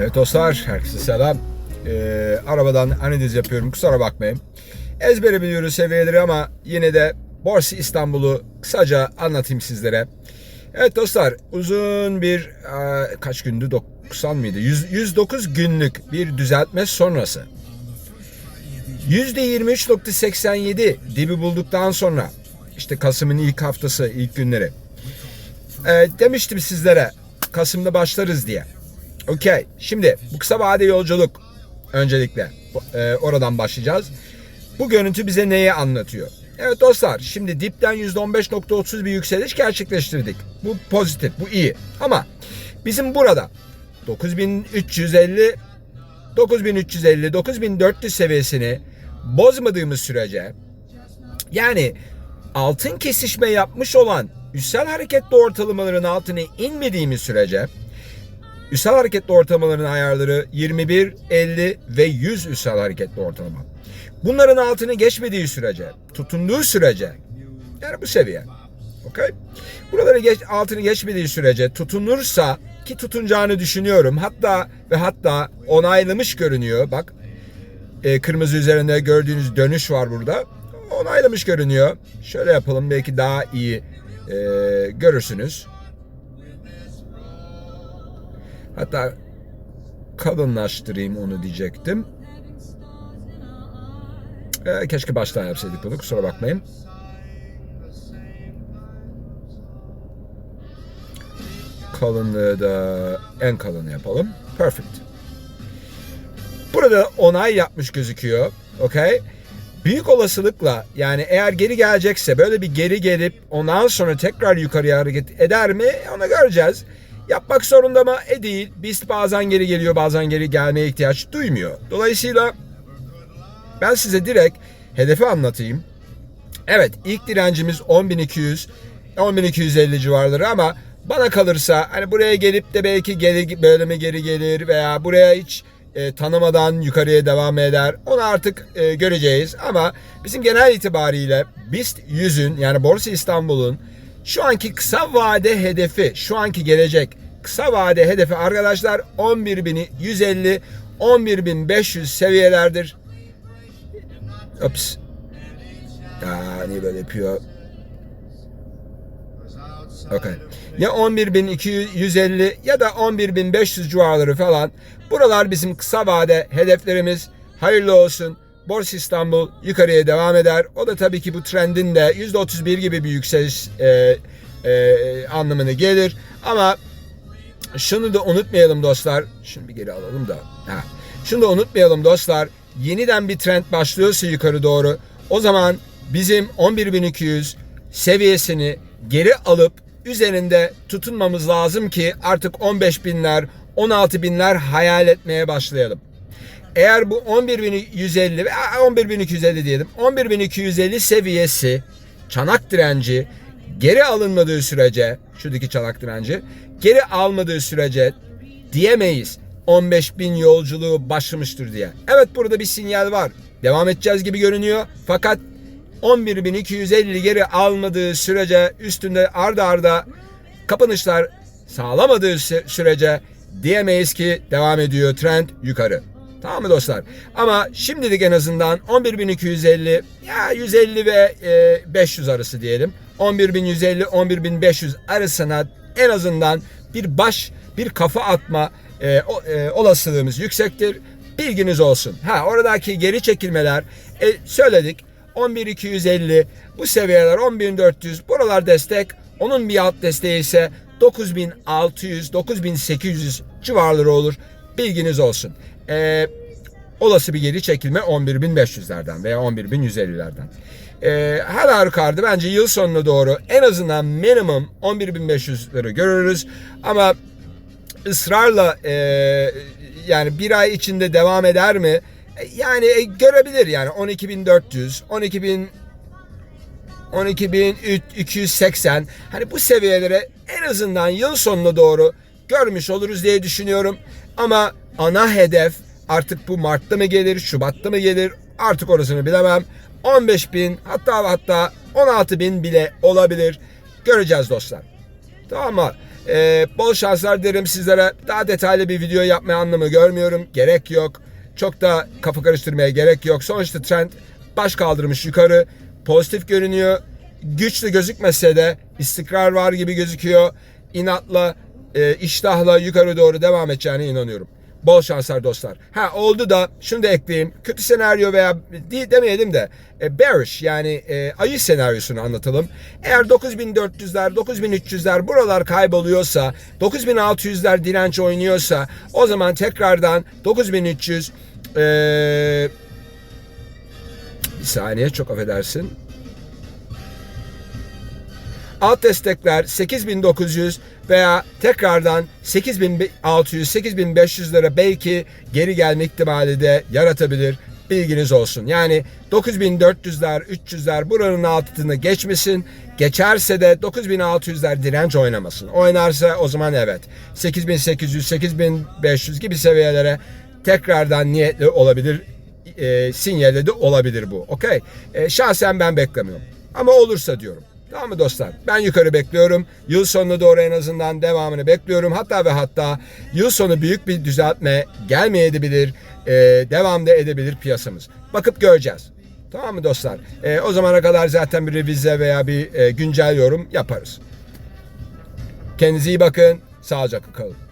Evet dostlar, herkese selam. Ee, arabadan analiz yapıyorum, kusura bakmayın. Ezbere biliyoruz seviyeleri ama yine de Borsa İstanbul'u kısaca anlatayım sizlere. Evet dostlar, uzun bir e, kaç gündü? 90 mıydı? 100, 109 günlük bir düzeltme sonrası. %23.87 dibi bulduktan sonra işte Kasım'ın ilk haftası, ilk günleri. Ee, demiştim sizlere Kasım'da başlarız diye. Okey. Şimdi bu kısa vade yolculuk öncelikle e, oradan başlayacağız. Bu görüntü bize neyi anlatıyor? Evet dostlar şimdi dipten %15.30 bir yükseliş gerçekleştirdik. Bu pozitif, bu iyi. Ama bizim burada 9350 9350 9400 seviyesini bozmadığımız sürece yani altın kesişme yapmış olan üstel hareketli ortalamaların altına inmediğimiz sürece üstel hareketli ortalamaların ayarları 21, 50 ve 100 üstel hareketli ortalama. Bunların altını geçmediği sürece, tutunduğu sürece yani bu seviye. Okay? Buraları geç, altını geçmediği sürece tutunursa ki tutunacağını düşünüyorum. Hatta ve hatta onaylamış görünüyor. Bak e, kırmızı üzerinde gördüğünüz dönüş var burada. Onaylamış görünüyor. Şöyle yapalım belki daha iyi e, görürsünüz. Hatta kalınlaştırayım onu diyecektim. E, keşke baştan yapsaydık bunu kusura bakmayın. Kalınlığı da en kalını yapalım. Perfect. Burada onay yapmış gözüküyor. Okay. Büyük olasılıkla yani eğer geri gelecekse böyle bir geri gelip ondan sonra tekrar yukarıya hareket eder mi onu göreceğiz. Yapmak zorunda mı? E değil. BIST bazen geri geliyor bazen geri gelmeye ihtiyaç duymuyor. Dolayısıyla ben size direkt hedefi anlatayım. Evet ilk direncimiz 10.200 10.250 civarları ama bana kalırsa hani buraya gelip de belki geri böyle mi geri gelir veya buraya hiç e, tanımadan yukarıya devam eder. Onu artık e, göreceğiz ama bizim genel itibariyle BIST 100'ün yani Borsa İstanbul'un şu anki kısa vade hedefi, şu anki gelecek kısa vade hedefi arkadaşlar 11.150 11.500 seviyelerdir. Ops. Ya niye böyle yapıyor? Okay. Ya 11.250 ya da 11.500 civarları falan. Buralar bizim kısa vade hedeflerimiz. Hayırlı olsun. Borsa İstanbul yukarıya devam eder. O da tabii ki bu trendin de %31 gibi bir yükseliş e, e, anlamını gelir. Ama şunu da unutmayalım dostlar. Şunu bir geri alalım da. Ha. Şunu da unutmayalım dostlar. Yeniden bir trend başlıyorsa yukarı doğru o zaman bizim 11.200 seviyesini geri alıp üzerinde tutunmamız lazım ki artık 15 binler 16 binler hayal etmeye başlayalım. Eğer bu 11.150 ve 11.250 diyelim 11.250 seviyesi çanak direnci geri alınmadığı sürece şuradaki çanak direnci geri almadığı sürece diyemeyiz 15 bin yolculuğu başlamıştır diye. Evet burada bir sinyal var. Devam edeceğiz gibi görünüyor. Fakat 11.250 geri almadığı sürece üstünde arda arda kapanışlar sağlamadığı sürece diyemeyiz ki devam ediyor trend yukarı. Tamam mı dostlar? Ama şimdilik en azından 11.250 ya 150 ve e, 500 arası diyelim. 11.150 11.500 arasına en azından bir baş bir kafa atma e, e, olasılığımız yüksektir. Bilginiz olsun. Ha oradaki geri çekilmeler e, söyledik. 11.250 bu seviyeler 10.400 buralar destek. Onun bir alt desteği ise 9600 9800 civarları olur. Bilginiz olsun. Ee, olası bir geri çekilme 11.500'lerden veya 11.150'lerden. Ee, her halükarda bence yıl sonuna doğru en azından minimum 11.500'leri görürüz. Ama ısrarla e, yani bir ay içinde devam eder mi? E, yani e, görebilir yani 12.400, 12.000 12.280 hani bu seviyelere en azından yıl sonuna doğru görmüş oluruz diye düşünüyorum. Ama ana hedef artık bu Mart'ta mı gelir, Şubat'ta mı gelir artık orasını bilemem. 15 bin hatta hatta 16 bin bile olabilir. Göreceğiz dostlar. Tamam mı? Ee, bol şanslar derim sizlere. Daha detaylı bir video yapmaya anlamı görmüyorum. Gerek yok. Çok da kafa karıştırmaya gerek yok. Sonuçta trend baş kaldırmış yukarı. Pozitif görünüyor. Güçlü gözükmese de istikrar var gibi gözüküyor. İnatla, e, iştahla yukarı doğru devam edeceğine inanıyorum. Bol şanslar dostlar. Ha oldu da şunu da ekleyeyim. Kötü senaryo veya değil demeyelim de e, bearish yani e, ayı senaryosunu anlatalım. Eğer 9400'ler 9300'ler buralar kayboluyorsa 9600'ler direnç oynuyorsa o zaman tekrardan 9300 e, bir saniye çok affedersin. Alt destekler 8900 veya tekrardan 8600 8500 lira belki geri gelme ihtimali de yaratabilir. Bilginiz olsun. Yani 9400'ler 300'ler buranın altını geçmesin. Geçerse de 9600'ler direnç oynamasın. Oynarsa o zaman evet. 8800 8500 gibi seviyelere tekrardan niyetli olabilir. E, sinyali de olabilir bu. Okey. E, şahsen ben beklemiyorum. Ama olursa diyorum. Tamam mı dostlar? Ben yukarı bekliyorum. Yıl sonuna doğru en azından devamını bekliyorum. Hatta ve hatta yıl sonu büyük bir düzeltme gelmeyebilir. E, devam da edebilir piyasamız. Bakıp göreceğiz. Tamam mı dostlar? E, o zamana kadar zaten bir revize veya bir e, güncel yorum yaparız. Kendinize iyi bakın. Sağlıcakla kalın.